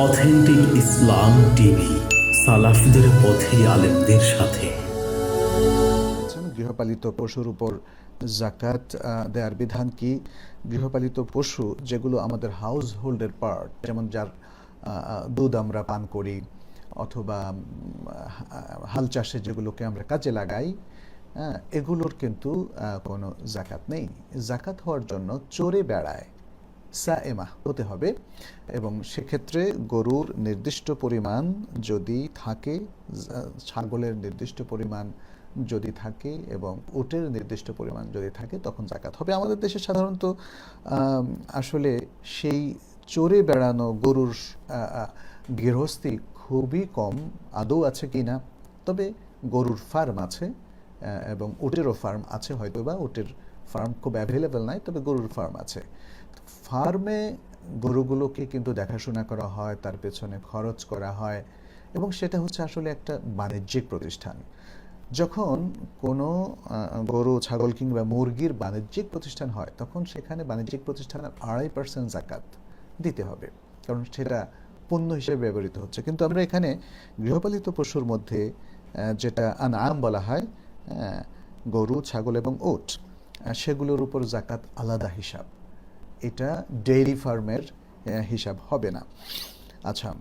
Authentic ইসলাম TV সালাফিদের পথে আলেমদের সাথে। গৃহপালিত পশুর উপর জাকাত দেওয়ার বিধান কি? গৃহপালিত পশু যেগুলো আমাদের হাউস হোল্ডের পার্ট যেমন যার দুধ আমরা পান করি অথবা হাল চাষে যেগুলোকে আমরা কাজে লাগাই হ্যাঁ, এগুলোর কিন্তু কোনো জাকাত নেই। জাকাত হওয়ার জন্য চড়ে বেড়ায়। সাএমা হতে হবে এবং সেক্ষেত্রে গরুর নির্দিষ্ট পরিমাণ যদি থাকে, ছাগলের নির্দিষ্ট পরিমাণ যদি থাকে এবং উটের নির্দিষ্ট পরিমাণ যদি থাকে, তখন জাকাত হবে। আমাদের দেশে সাধারণত আসলে সেই চড়ে বেড়ানো গরুর গৃহস্থী খুবই কম। আদৌ আছে কি না? তবে গরুর ফার্ম আছে এবং উটেরও ফার্ম আছে হয়তো বা উটের ফার্ম খুব অ্যাভেলেবেল নাই, তবে গরুর ফার্ম আছে। ফার্মে গরুগুলোকে কিন্তু দেখাশোনা করা হয়, তার পেছনে খরচ করা হয় এবং সেটা হচ্ছে আসলে একটা বাণিজ্যিক প্রতিষ্ঠান। যখন কোনো গরু, ছাগল কিংবা মুরগির বাণিজ্যিক প্রতিষ্ঠান হয়, তখন সেখানে বাণিজ্যিক প্রতিষ্ঠানের আড়াই পার্সেন্ট জাকাত দিতে হবে। কারণ সেটা পণ্য হিসেবে ব্যবহৃত হচ্ছে। কিন্তু আমরা এখানে গৃহপালিত পশুর মধ্যে যেটা আম বলা হয় গরু, ছাগল এবং ওট সেগুলোর উপর জাকাত আলাদা হিসাব। এটা ডেইরি ফার্মের হিসাব হবে না। আচ্ছা